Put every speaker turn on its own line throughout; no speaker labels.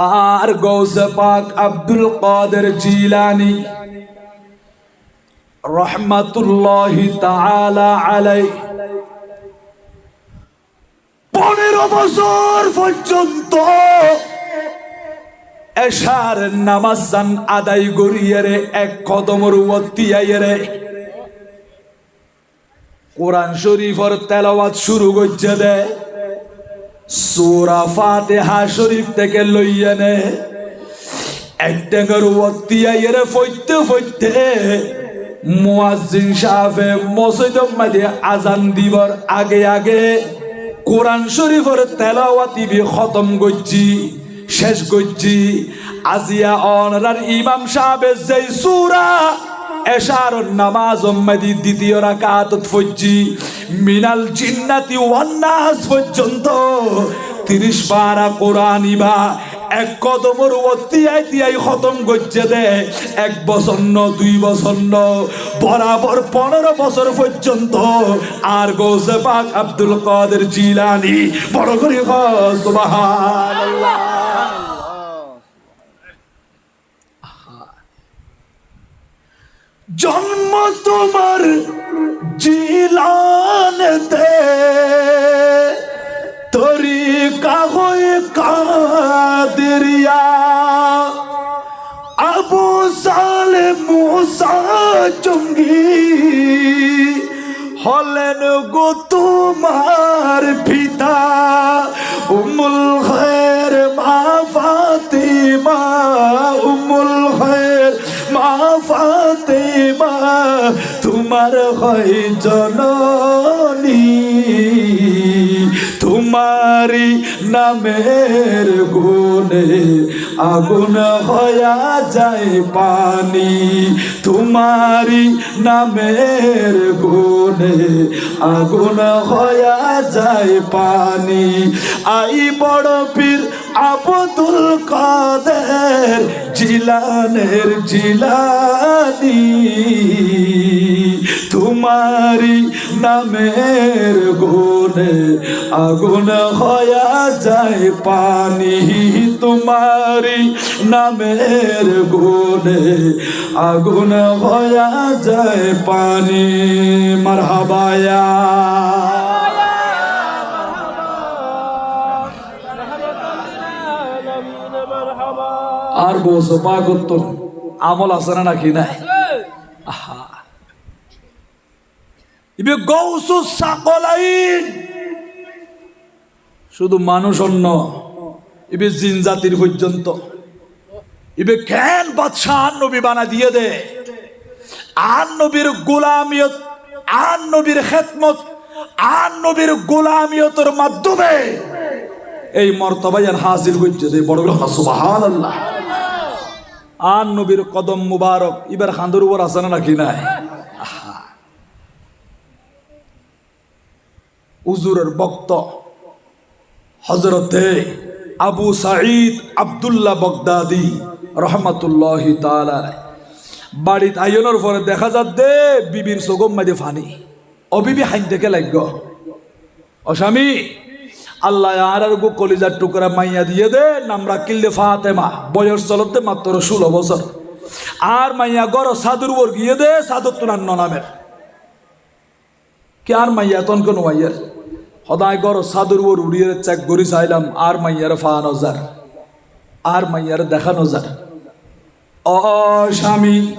আর গৌসে পাক আব্দুল কাদের জিলানি রহমাতুল্লাহি আলাই পনেরো বছর পর্যন্ত এশার নামাজান আদায় করিয়ে রে, এক কদমর ওয়াতিয়াইয়ে রে। কোরআন শরীফর তেলাওয়াত শুরু করছে দে। সূরা ফাতিহা শরীফ থেকে লইয়া নে। একটাঙ্গার ওয়াতিয়াইয়ে রে ফইতে ফইতে মুয়াজ্জিন সাহেবে মসজিদ মাঝে আজান দিবর আগে আগে কোরআন শরীফের তেলাওয়াতি বি খতম করছি, শেষ করছি। আজিয়া অনরার ইমাম সাহেবের যেই সূরা এশার নামাজ উম্মদি দ্বিতীয় রাকাত ফজ্জি মিনাল জিন্নাতি ওয়ান নাস পর্যন্ত তিরিশ পারা কোরআন ইবা। এক কদমর অতিয়াই তিয়াই খতম করছে দে। এক বছর ন, দুই বছর ন, বরাবর পনেরো বছর পর্যন্ত। আর গৌসে পাক আব্দুল কাদের জিলানি। বড় করে সুবহানাল্লাহ। জন্ম তোমার জিলানতে। তরিকা হয়ে কাদেরিয়া। আবু সালে মুসা জঙ্গি। হলেন গো তোমার পিতা তোমার হয় জননী তোমারি নামের গুণে আগুন হয়া যায় পানি তোমারি নামের গুণে আগুন হয়া যায় পানি। আই বড় পীর আবদুল কাদের জিলানের জিলানি। তোমারি নামের গুণে, আগুন হয়া যায় পানি তোমারি নামের গুণে, আগুন হয়া যায় পানি। মারহাবায়া। আর বসো পাগত্ত আমল আছে না নাকি? নাই। আহা। শুধু মানুষ অন্য, ইবে জিন জাতির পর্যন্ত। ইবে কেন বাদশাহ নবী বানা দিয়ে দে? আন নবীর গোলামিয়ত, আন নবীর খেদমত আন নবীর গোলামিয়তের মাধ্যমে এই মর্তবায়ান হাসিল করছে যে বড় সুবাহান আল্লাহ আন নবীর কদম মুবারক এবার খান্দুর উপর আছে না নাকি নাই? আহা। উজুরের বক্ত। হজরতে আবু সাঈদ আব্দুল্লাহ বগদাদি রহমাতুল্লাহ বাড়িত আইনের পরে দেখা যাচ্ছে বিবির সোগম মাঝে ফানি। অবিবি হাইন থেকে লাগ্য অস্বামী আল্লাহ আর গো কলিজার টুকরা মাইয়া দিয়ে দে, নাম রাখিলে ফাতেমা। বয়স চলতে মাত্র ষোলো বছর। আর মাইয়া গর উপর গিয়ে দে সাধুর তোনার নামের আর মাইয়া তন কোনো মাইয়ার? সদায় গর সাধুর উপর উড়িয়ে চেক গড়ি চাইলাম, আর মাইয়ার ফা নজার, আর মাইয়ার দেখা নজার। অ, স্বামী,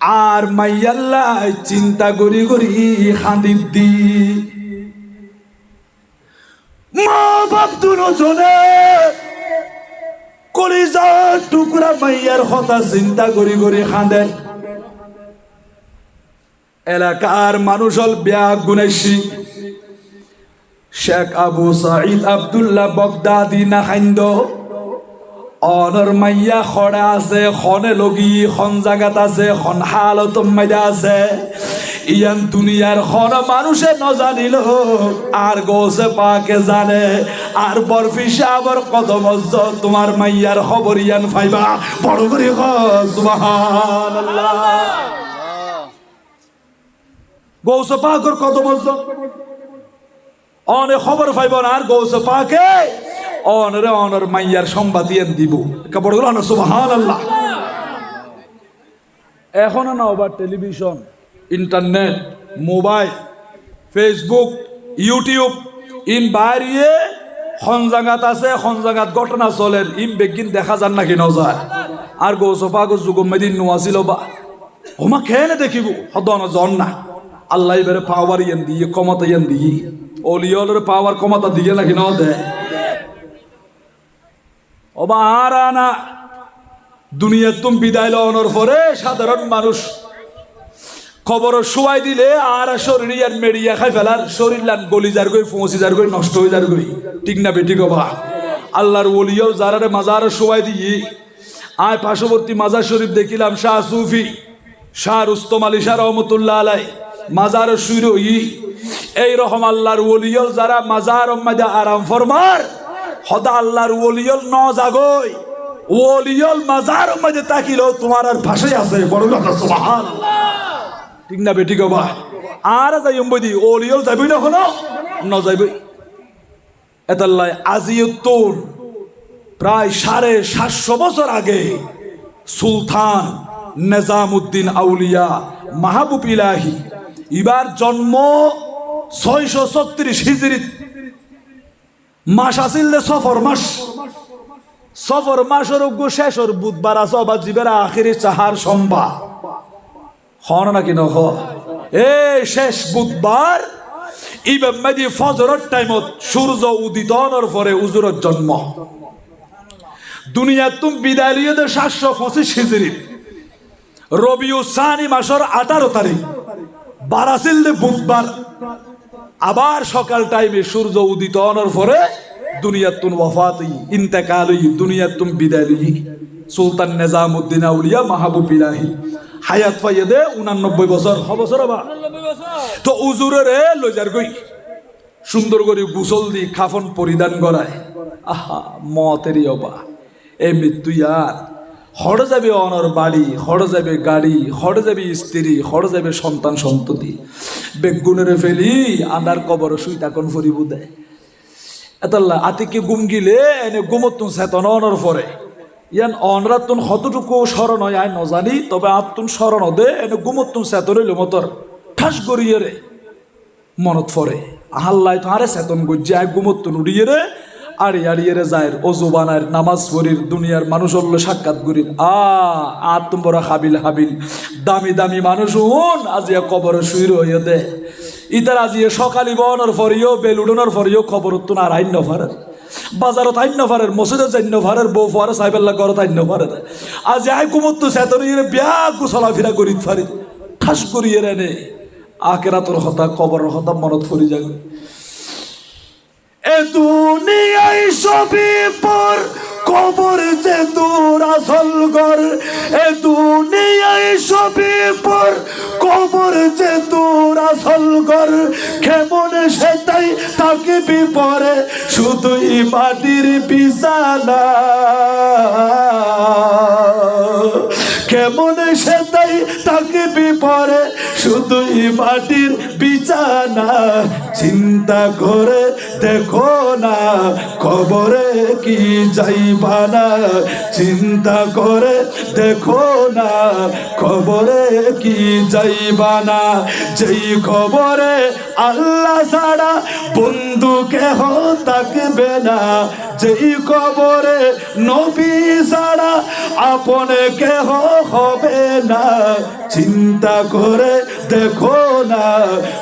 আর মাইয়াল্লাই চিন্তা করি করি খান্দির দি। মা বাপ দুজনে কলিজা টুকরা মাইয়ার কথা চিন্তা করি করি খান্দে এলাকার মানুষ হল বিয়া গুনেশি শেখ আবু সাঈদ আব্দুল্লাহ বগদাদি না খাইন্দ। অনর মাইয়া খড়া আছে, খনে লগি, খন জাগাত আছে, খন হালত মাইদা আছে। ইয়ান দুনিয়ার খন মানুষে নজানিল আর গোসে পাকে জানে। আর বরফি সাবর কদম তোমার মাইয়ার খবর ইয়ান ফাইবা। বড় করে সুবহানাল্লাহ। গৌসে পাকর কদম অনেক খবর পাইব না আর গৌসে পাকে? অনরে অনর মাইয়ার সম্বাদিয়ান দিব। কাপড়গুলো অনর সুবহান আল্লাহ এখনও না ওবার television, internet, mobile, Facebook, YouTube, in বাড়িয়ে সঞ্জাগাত আছে সঞ্জাগাত ঘটনা চলে, ইম বেগিন দেখা যান নাকি নজায়? আর গো সোফা গো যুগম মেদিন নোয়াছিল বা? খেয়ে নে দেখিব, সদন জন না। আল্লাহ এবারে পাওয়ার ইয়ান দিয়ে, ক্ষমতা ইয়ান দিয়ে। অলিয়লের পাওয়ার ক্ষমতা দিয়ে নাকি ন দে ওবা আর আনা দুনিয়ার তুম বিদায় লওয়ানোর পরে সাধারণ মানুষ খবর শুয়াই দিলে, আর শরীর আর মেরিয়া খাই ফেলার, শরীর লান গলি যার গই পৌঁছি যার গই, নষ্ট হয়ে যার গই। ঠিক না বেটি গবা আল্লাহর ওলিয়াও যারারে মাজার শুয়াই দিয়ে, আয় পার্শ্ববর্তী মাজার শরীফ দেখিলাম, শাহ সুফি, শাহ রুস্তম আলী, শাহ রহমতুল্লাহ আলাই। মাজার শুই এই রকম আল্লাহর ওলিয়ল যারা মাজার আরাম ফরমার হদা আল্লাহর ওলিয়ল ন জাগই। ওলিয়ল মাজার মাঝে তাকিলেও তোমার আর ভাষাই আছে বড় কথা সুবহানাল্লাহ। ঠিক না বেটি গবা আর যাই বদি, ওলিয়ল যাবি না হলো ন যাইবই। এতাল্লাই আজিউত্তর প্রায় সাড়ে সাতশো বছর আগে সুলতান নিজামুদ্দিন আউলিয়া, মাহবুব ইলাহি ইবার জন্ম ছয়শো ছত্রিশ হিজড়িত মাস আছিল দে সফর মাস। সফর মাসের উগ্র শেষর বুধবার আছে, অবা জীবের আখিরি চাহার সম্বা। হন নাকি নহ? এ শেষ বুধবার ইবাম মেদি ফজরের টাইমত সূর্য উদিত হওয়ার পরে উজুরের জন্ম। দুনিয়া তুম বিদায় লিয়ে সাতশো পঁচিশ হিজড়ি রবিউ সানি মাসের আঠারো তারিখ। বারাসিল দে বুধবার। আবার সকাল টাইমে সূর্য উদিত হওয়ার পরে দুনিয়ার তুন ওয়াফাত ইন্তেকাল দুনিয়ার তুম বিদায় লিয়ে সুলতান নিজামুদ্দিন আউলিয়া মাহবুব ইলাহি। হায়াত পাইয়ে দে, উনানব্বই বছর হ বছর বা তো উজুরের লই যার গই। সুন্দর করে গুসল দি খাফন পরিধান করায়। আহা, মতেরই অবা এই মৃত্যু ইয়ার। হড় যাবে অনর বাড়ি হড় যাবে গাড়ি হড় যাবে স্ত্রী হড় যাবে সন্তান সন্ততি। বেগুনের ফেলি আন্ডার কবর শুই তাকন ফরিবু দেয় এতাল্লা, আতিকে গুম গিলে, এনে গুমতুন চেতন অনর পরে ইয়ান অনরাতুন কতটুকু স্মরণ হয় আই নজানি, তবে আত্মুন স্মরণ দে, এনে গুমতুন চেতন হইল মতর। ঠাস গড়িয়ে রে, মনত পড়ে আহাল্লাই তো আরে চেতন গজ্জে, আয় গুমতুন উড়িয়ে রে আড়ি আড়িয়ে যায় অজু বানার নামাজ পড়ির দুনিয়ার মানুষ হল সাক্ষাৎ করির। আ, আত্ম বড় হাবিল হাবিল। দামি দামি মানুষ হুন আজিয়া কবর শুইর হইয়া দে। ইতার আজিয়ে সকালি বনের ফরিও বেলুডনের ফরিও, খবর তো আর আইন নফারের বাজারত আইন নফারের মসজিদে যাইন নফারের বউ ফারে সাইবেল্লা ঘরত আইন নফারের আজি আই কুমত্ত সেতন ইয়ে ব্যাগ চলাফেরা করি ফারি। ঠাস করিয়ে রে নে। আকেরাতর হতা, কবরের হতা, মনত ফরি যাবে এ দুনিয়ায় সবই পর, কবর যে তোর আসল ঘর। এ দুনিয়ায় সবই পর, কবর যে তোর আসল ঘর। কেমন সেটাই তাকে বিপরে শুধুই মাটির বিছানা। কেমন সেটাই তাকে বিপরে শুধুই মাটির বিছানা। চিন্তা করে দেখো না কবরে কি যাইবা না চিন্তা করে দেখো না, খবরে কি যাইবা না যেই খবরে আল্লাহ ছাড়া বন্ধু কেহ থাকবে না, যেই খবরে নবী ছাড়া আপন কেহ হবে না। চিন্তা করে দেখো না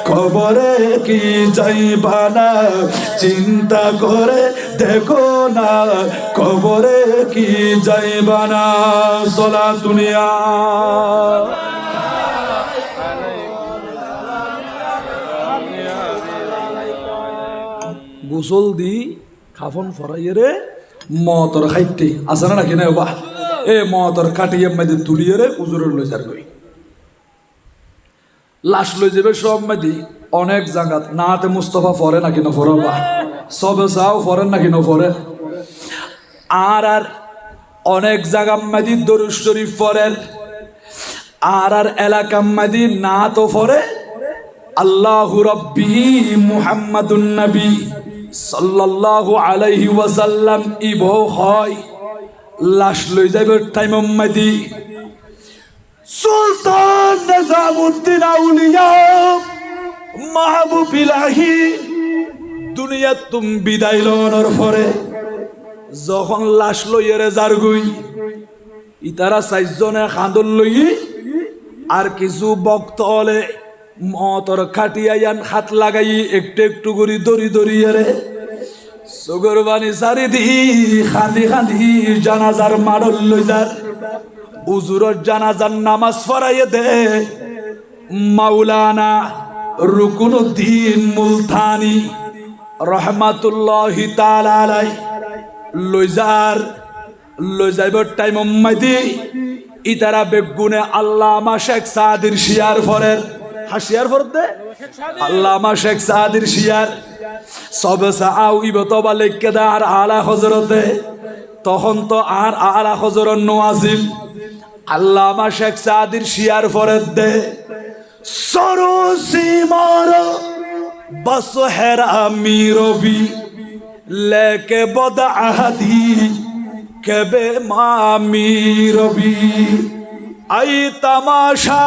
খবরে কি যাইবা না। চিন্তা করে দেখো না খবরে কি যাইবা না। সোলা দুনিয়া। গোসল দি খাফন ফরাইয়ে রে মতর খাইতে। আছে না নাকি না বা এ মতর কাটিয়ে মাইতে তুলিয়ে রে উজুরের লই যার গই লাশ লই যাবে সব মাইদি অনেক জাগাত। নাতে মুস্তফা ফরে নাকি না ফরে বা সবে চাও ফরেন নাকি না ফরে? আর আর অনেক জায়গা মাদি দরুদ শরীফ ফরেন। আর আর এলাকা মাদি না তো ফরে। আল্লাহু রব্বি মুহাম্মাদুন নবী সাল্লাল্লাহু আলাইহি ওয়াসাল্লাম ইবো হয়। লাশ লই যাইবে টাইম মাদি সুলতান নিজামউদ্দিন আউলিয়া, মাহবুব ইলাহি, দুনিয়া তুম বিদায় লওয়ার পরে যখন লাশ লইয়েরে যারগুই ইতারা চাইজনে খান্দল লই, আর কিছু বক্ত হলে মতর খাটিয়াইয়ান হাত লাগাই, একটু একটু করে দড়ি দড়িয়ে সুগর বানি সারি দি, খান্দি খান্দি, জানাজার মাডল লই যার উজুরর জানাজার নামাজ পড়াইয়ে দে। মাওলানা রুকুনুদ্দিন মুলতানি রহমাতুল্লাহি তাআলা আলাই লইজার লই যাইবার টাইম মাইদি ইতারা বেগুনে আল্লামা শেখ সাদির শিয়ার ফরের হাসিয়ার ফর দে আল্লামা শেখ সাদির শিয়ার। সবে সাও ইবতবা লেখকে দে আর আলা হজরতে তখন তো আর আলা হজরত নো আসিল। আল্লামা শেখ সাদির শিয়ার ফরের দে সরো সীমার, বস হেরা মিরবি লেকে বদ আহাদি, কেবে মামি রবি আই তামাশা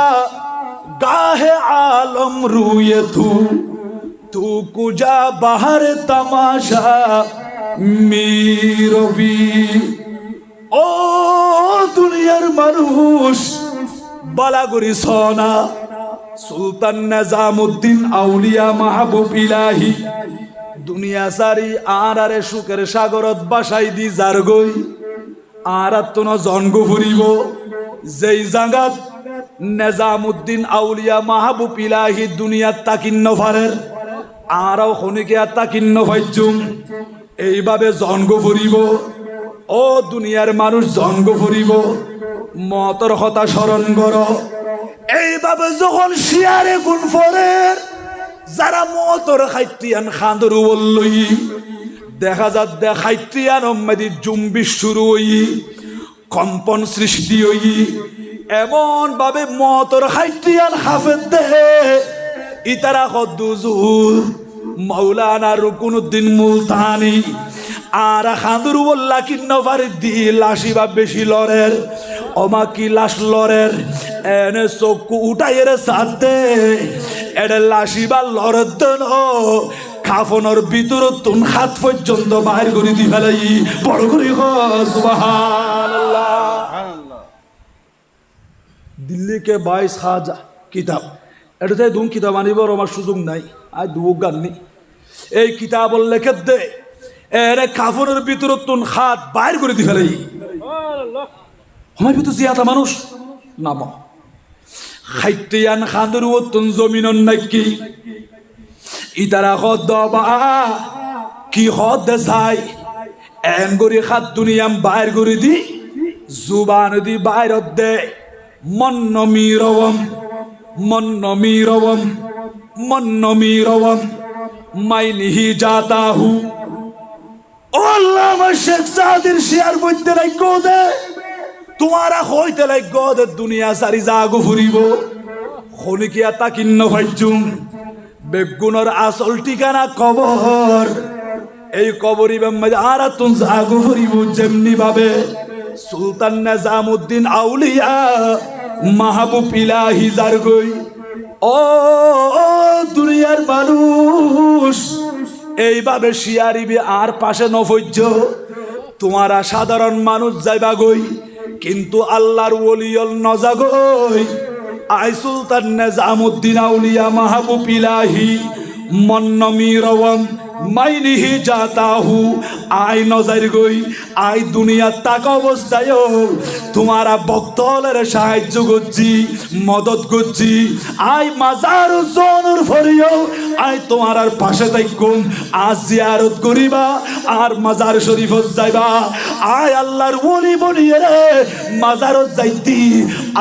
গাহে আলম রুয়ে তু তু কুজা বাহার তামাশা মিরবি ও দুনিয়ার মানুষ বালাগুড়ি সোনা। সুলতান নিজামুদ্দিন আউলিয়া মাহবুব ইলাহি। দুনিয়া সারি আর আরে সুখের সাগরত বাসাই দি যার গই। আর আত্মন জন্গ ফুরিব। যেই জাগাত নেজামুদ্দিন আউলিয়া মাহবুব ইলাহি দুনিয়াত তাকিন্ন ফারের। আরও খনিকে আর তাকিন্ন ফাইজুম এইভাবে জন্গ ফুরিব। ও দুনিয়ার মানুষ জন্গ ফুরিব। মতর কথা স্মরণ কর। এইভাবে যখন শিয়ারে গুণ ফরের, যারা মতর খাইতিয়ান খান্দর বললই, দেখা যাত দে খাইতিয়ান অম্মাদি জুম্বি শুরু হই। কম্পন সৃষ্টি হই। এমন ভাবে মতর খাইতিয়ান হাফেদ দে ইতারা কদ্দুজুর মৌলানা রুকুনুদ্দিন মুলতানি। আর খান্দুর বললা কিন্ন দি লাশি বা বেশি অমা কি লাশ লরের, এনে চকু উঠাইয়ের সাথে। এডে লাশি বা লরের দেন খাফনের ভিতর তুন হাত পর্যন্ত বাইর করে দি ফেলাই। বড় করে দিল্লিকে বাইশ হাজা কিতাব। এটাতে দুম কিতাব আনিবার আমার সুযোগ নাই। আজ দু গাননি এই কিতাব লেখে দে, এরে কাফনের ভিতর তুন হাত বাইর করে দি ফেলাই। আমার ভিতর জিয়াতা মানুষ, নাম। খাইতিয়ান খান্দুর তুন জমিনন নাকি ইতারা খদ বা কি খদ দে চাই এন গরি খাত দুনিয়াম বাইর করে দি, জুবান দি বাইরত দে। মন্ন মিরবম মন্ন মিরবম মন্ন মিরবম মাইনিহি যাতা হু ও আল্লাহ আমার শেখ সাদির শেয়ার বইতে রাখো দে। তোমারা হইতে লাগো দে, দুনিয়া সারি জাগো ফুরিব। খনিকিয়া তা কিন্ন ভাইজুম বেগুনের আসল ঠিকানা কবর। এই কবরি বেম্মাজে আর তুন যেমনি ভাবে। সুলতান নিজামউদ্দিন আউলিয়া, মাহবুব ইলাহি জারগই। ও দুনিয়ার মানুষ, এইভাবে শিয়ারিবি আর পাশে নফৈর্য তোমারা সাধারণ মানুষ যাইবা গই, কিন্তু আল্লাহর ওলিয়ল নজাগই। I Sultan Nizamuddin Auliya Mahbub Ilahi মন্নমিরওয়াম মাইনিহি জাতাহু I নজর গই আই দুনিয়া তাক অবস্থায় তোমারা ভক্তলের সাহায্য করছি, মদত করছি। আই মাজার জনুর ফরিও আই তোমার পাশে থাকুম আজ জিয়ারত করিবা, আর মাজার শরীফত যাইবা। আই আল্লাহর ওলি বনিয়ে রে, মাজারত যাইতি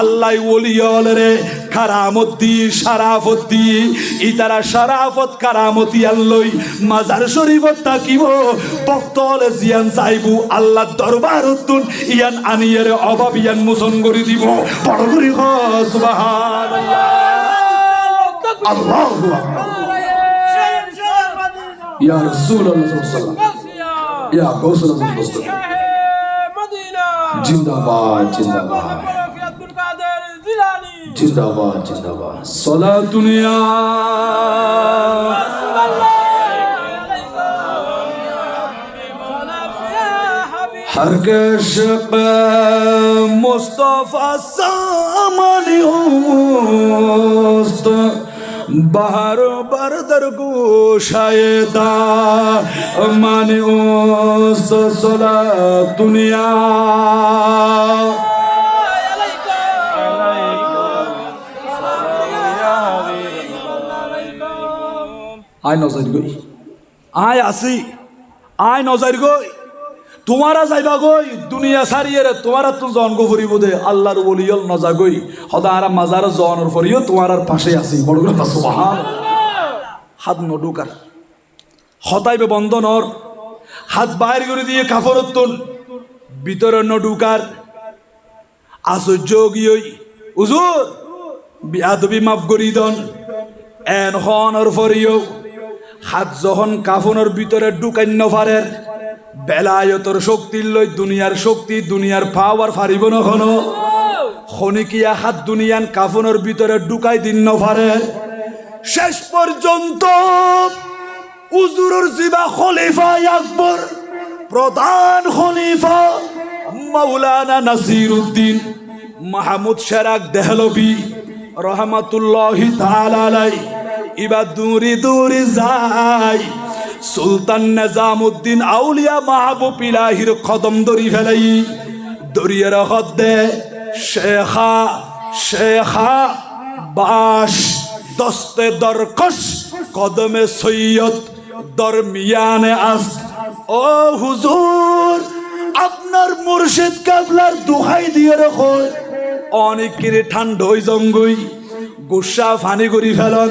আল্লাহ ওলি রে কারামতি, সারাফতি। ইতারা সারাফত কারামতি আল্লই। মাজার শরীফত থাকিব। ভক্তলে জিয়ান চাইবু আল্লাহ দরবার উদ্দুন। ইয়ান আনিয়ের অভাব ইয়ান মোচন করে দিব। বড় করি সুবহানাল্লাহ। আল্লাহু ইয়া জিন্দাবাদ জিন্দাবাদ। সলা দুনিয়া। হরকশ মুস্তফা সামানি হোস্ত, বাহার বারদর গোশায়দা মানে ও সলা দুনিয়া। আয় নজর গই। আয় আসি, আয় নজর গই। তোমারা যাইবা গই, দুনিয়া সারিয়ে তোমারা তো জন্ম ফুরিব দে, আল্লাহর বলিয়ল নজা গই। সদা আর মাজার জনের ফরিও তোমার পাশে আছি বড় হাত নডুকার হতাইবে বন্ধনর হাত বাইর করে দিয়ে কাফরত তুন ভিতরে নডুকার আশ্চর্য গিয়ই উজুর বিয়াদবি মাফ করি দন। এন হনর ফরিও। হাত যখন কাফনের ভিতরে ঢুকাইন্য ফারের বেলায়তর শক্তির লই দুনিয়ার শক্তি, দুনিয়ার পাওয়ার ফারিব নখন খনিকিয়া হাত দুনিয়ান কাফনের ভিতরে ঢুকাই দিন নফারে। শেষ পর্যন্ত উজুরুর জিবা খলিফা আকবর, প্রধান খলিফা মাওলানা নাসির উদ্দিন মাহমুদ শেরাক দেহলবি রহমাতুল্লাহি তাআলাই ইবা দূরি দূরি যায় সুলতান নিজামুদ্দিন আউলিয়া মাহবুব ইলাহির কদম দরি ফেলাই। দরিয়ে রখত দে শেখা শেখা, বাস, দস্তে দরকশ কদমে সৈয়দ, দরমিয়ানে আস ও হুজুর, আপনার মুর্শিদ কাবলার দুহাই দিয়ে রাখো। অনেক কিরে ঠান্ডই জঙ্গই, গুসা ফানি করি ফেলন।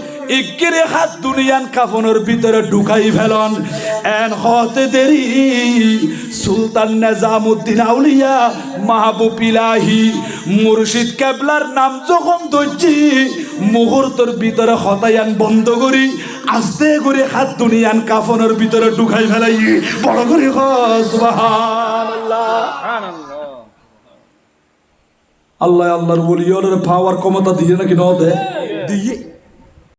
ইকিরে হাত দুনিয়ান কাফনের ভিতরে ঢুকাই ফেলন। এন হতে দেরি। সুলতান নেজামুদ্দিন আউলিয়া, মাহবুব ইলাহি, মুর্শিদ কেবলার নাম যখন ধরছি, মুহূর্তের ভিতরে হতায়ান বন্ধ করি, আস্তে করে হাত দুনিয়ান কাফনের ভিতরে ঢুকাই ফেলাই। বড় করে আল্লাহ, আল্লাহর বলি পাওয়ার ক্ষমতা দিয়ে নাকি ন দে? দিয়ে।